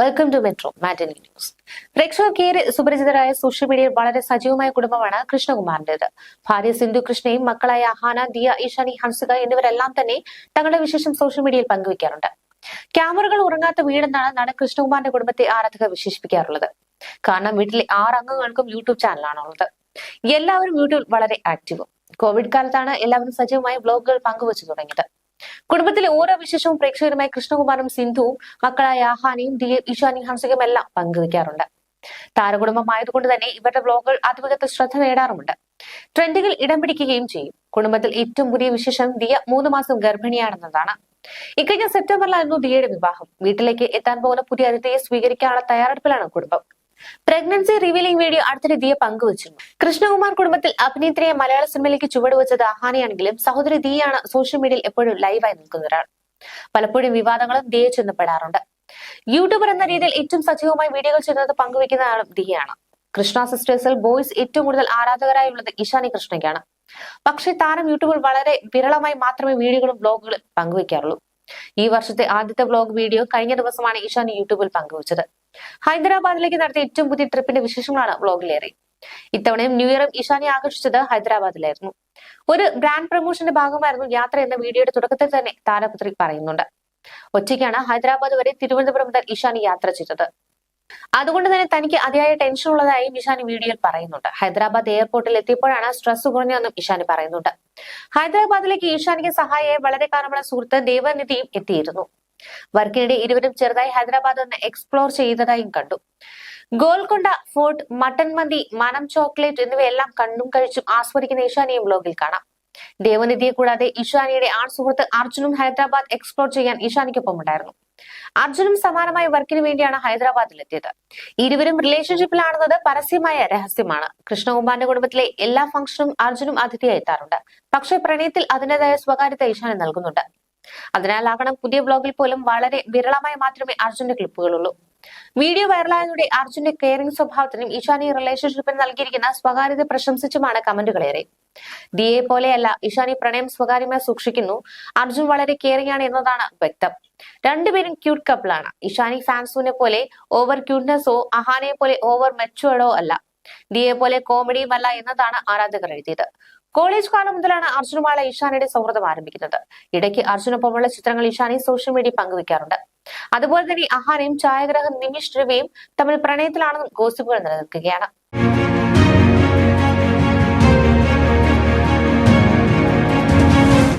Welcome to metro matinee news പ്രേക്ഷകർക്കേറെ സുപരിചിതരായ social മീഡിയയിൽ വളരെ സജീവമായ കുടുംബമാണ് കൃഷ്ണകുമാറിന്റേത് ഭാര്യ സിന്ധു കൃഷ്ണയും മക്കളായ ഹാന ദിയ ഈഷാനി ഹൻസിക എന്നിവരെല്ലാം തന്നെ തങ്ങളുടെ വിശേഷം സോഷ്യൽ മീഡിയയിൽ പങ്കുവയ്ക്കാറുണ്ട്. ക്യാമറകൾ ഉറങ്ങാത്ത വീടെന്നാണ് നടൻ കൃഷ്ണകുമാറിന്റെ കുടുംബത്തെ ആരാധകർ വിശേഷിപ്പിക്കാറുള്ളത്. കാരണം വീട്ടിലെ ആറ് അംഗങ്ങൾക്കും യൂട്യൂബ് ചാനലാണുള്ളത്. എല്ലാവരും യൂട്യൂബിൽ വളരെ ആക്റ്റീവും കോവിഡ് കാലത്താണ് എല്ലാവരും സജീവമായി ബ്ലോഗുകൾ പങ്കുവച്ചു തുടങ്ങിയത്. കുടുംബത്തിലെ ഓരോ വിശേഷവും പ്രേക്ഷകരുമായി കൃഷ്ണകുമാറും സിന്ധുവും മക്കളായ ആഹാനിയും ഡി ഇഷാനി ഹംസികയും എല്ലാം പങ്കുവയ്ക്കാറുണ്ട്. താരകുടുംബമായതുകൊണ്ട് തന്നെ ഇവരുടെ വ്ലോഗുകൾ അതിവേഗത്തിൽ ശ്രദ്ധ നേടാറുമുണ്ട്. ട്രെൻഡുകൾ ഇടം പിടിക്കുകയും ചെയ്യും. കുടുംബത്തിൽ ഏറ്റവും പുതിയ വിശേഷം ദിയ മൂന്ന് മാസം ഗർഭിണിയാണെന്നതാണ്. ഇക്കഴിഞ്ഞ സെപ്റ്റംബറിലായിരുന്നു ദിയയുടെ വിവാഹം. വീട്ടിലേക്ക് എത്താൻ പോകുന്ന പുതിയ അതിഥിയെ സ്വീകരിക്കാനുള്ള തയ്യാറെടുപ്പിലാണ് കുടുംബം. പ്രഗ്നൻസി റിവീലിംഗ് വീഡിയോ അടുത്ത ദിയ പങ്കുവച്ചിരുന്നു. കൃഷ്ണകുമാർ കുടുംബത്തിൽ അഭിനേത്രിയെ മലയാള സിനിമയിലേക്ക് ചുവടുവെച്ചത് അഹാനയാണെങ്കിലും സഹോദരി ദിയാണ് സോഷ്യൽ മീഡിയയിൽ എപ്പോഴും ലൈവായി നിൽക്കുന്ന ഒരാൾ. പലപ്പോഴും വിവാദങ്ങളും ദിയെ ചെന്നപ്പെടാറുണ്ട്. യൂട്യൂബർ എന്ന രീതിയിൽ ഏറ്റവും സജീവമായി വീഡിയോകൾ ചെയ്യുന്നത് പങ്കുവെക്കുന്ന ആളും ദിയാണ് കൃഷ്ണ സിസ്റ്റേഴ്സിൽ ബോയ്സ് ഏറ്റവും കൂടുതൽ ആരാധകരായുള്ളത് ഇഷാനി കൃഷ്ണയ്ക്കാണ്. പക്ഷേ താരം യൂട്യൂബിൽ വളരെ വിരളമായി മാത്രമേ വീഡിയോകളും ബ്ലോഗുകളും പങ്കുവെക്കാറുള്ളൂ ഈ വർഷത്തെ ആദ്യത്തെ വ്ലോഗ് വീഡിയോ കഴിഞ്ഞ ദിവസമാണ് ഇഷാനി യൂട്യൂബിൽ പങ്കുവച്ചത്. ഹൈദരാബാദിലേക്ക് നടത്തിയ ഏറ്റവും പുതിയ ട്രിപ്പിന്റെ വിശേഷങ്ങളാണ് വ്ലോഗിലേറെ ഇത്തവണയും ന്യൂ ഇയറും ഇഷാനി ആകർഷിച്ചത് ഹൈദരാബാദിലായിരുന്നു. ഒരു ബ്രാൻഡ് പ്രൊമോഷന്റെ ഭാഗമായിരുന്നു യാത്ര എന്ന വീഡിയോയുടെ തുടക്കത്തിൽ തന്നെ താരപുത്രി പറയുന്നുണ്ട്. ഒറ്റയ്ക്കാണ് ഹൈദരാബാദ് വരെ തിരുവനന്തപുരം മുതൽ ഇഷാനി യാത്ര ചെയ്തത്. അതുകൊണ്ട് തന്നെ തനിക്ക് അതിയായ ടെൻഷൻ ഉള്ളതായും ഇഷാനി വീഡിയോയിൽ പറയുന്നുണ്ട്. ഹൈദരാബാദ് എയർപോർട്ടിൽ എത്തിയപ്പോഴാണ് സ്ട്രെസ് കുറഞ്ഞതെന്നും ഇഷാനി പറയുന്നുണ്ട്. ഹൈദരാബാദിലേക്ക് ഈശാനിക്ക് സഹായിയായി വളരെ കാലമുള്ള സുഹൃത്ത് ദേവനിധിയും എത്തിയിരുന്നു. വർക്കിനിടെ ഇരുവരും ചെറുതായി ഹൈദരാബാദ് ഒന്ന് എക്സ്പ്ലോർ ചെയ്തതായും കണ്ടു. ഗോൽക്കൊണ്ട ഫോർട്ട് മട്ടൻ മന്തി മനം ചോക്ലേറ്റ് എന്നിവയെല്ലാം കണ്ടും കഴിച്ചും ആസ്വദിക്കുന്ന ഇഷാനിയും ബ്ലോഗിൽ കാണാം. ദേവനിധിയെ കൂടാതെ ഇഷാനിയുടെ ആൺ സുഹൃത്ത് അർജുനും ഹൈദരാബാദ് എക്സ്പ്ലോർ ചെയ്യാൻ ഇഷാനിക്കൊപ്പം ഉണ്ടായിരുന്നു. അർജുനും സമാനമായ വർക്കിന് വേണ്ടിയാണ് ഹൈദരാബാദിലെത്തിയത്. ഇരുവരും റിലേഷൻഷിപ്പിലാണെന്നത് പരസ്യമായ രഹസ്യമാണ്. കൃഷ്ണകുമാറിന്റെ കുടുംബത്തിലെ എല്ലാ ഫംഗ്ഷനും അർജുനും അതിഥിയായി എത്താറുണ്ട്. പക്ഷേ പ്രണയത്തിൽ അതിന്റേതായ സ്വകാര്യത ഇഷാനി നൽകുന്നുണ്ട്. അതിനാലാകണം പുതിയ ബ്ലോഗിൽ പോലും വളരെ വിരളമായി മാത്രമേ അർജുന്റെ ക്ലിപ്പുകളുള്ളൂ വീഡിയോ വൈറലായതോടെ അർജുന്റെ കെയറിംഗ് സ്വഭാവത്തിനും ഇഷാനി റിലേഷൻഷിപ്പിന് നൽകിയിരിക്കുന്ന സ്വകാര്യത പ്രശംസിച്ചുമാണ് കമന്റുകളേറെ. ദിയെ പോലെയല്ല ഇഷാനി പ്രണയം സ്വകാര്യമായി സൂക്ഷിക്കുന്നു. അർജുൻ വളരെ കെയറിംഗ് ആണ് എന്നതാണ് വ്യക്തം. രണ്ടുപേരും ക്യൂട്ട് കപ്പിളാണ് ഇഷാനി ഫാൻസുവിനെ പോലെ ഓവർ ക്യൂട്ട്നെസ്സോ അഹാനയെ പോലെ ഓവർ മെച്ചുവേർഡോ അല്ല. ദിയെ പോലെ കോമഡിയും അല്ല എന്നതാണ് ആരാധകർ എഴുതിയത്. കോളേജ് കാലം മുതലാണ് അർജുനുമായുള്ള ഇഷാനിയുടെ സൗഹൃദം ആരംഭിക്കുന്നത്. ഇടയ്ക്ക് അർജുനൊപ്പമുള്ള ചിത്രങ്ങൾ ഇഷാനി സോഷ്യൽ മീഡിയ പങ്കുവെക്കാറുണ്ട്. അതുപോലെ തന്നെ അഹാനയും ഛായാഗ്രഹൻ നിമിഷ് രവിയും തമ്മിൽ പ്രണയത്തിലാണെന്നും ഗോസിപ്പുകൾ നിലനിൽക്കുകയാണ്.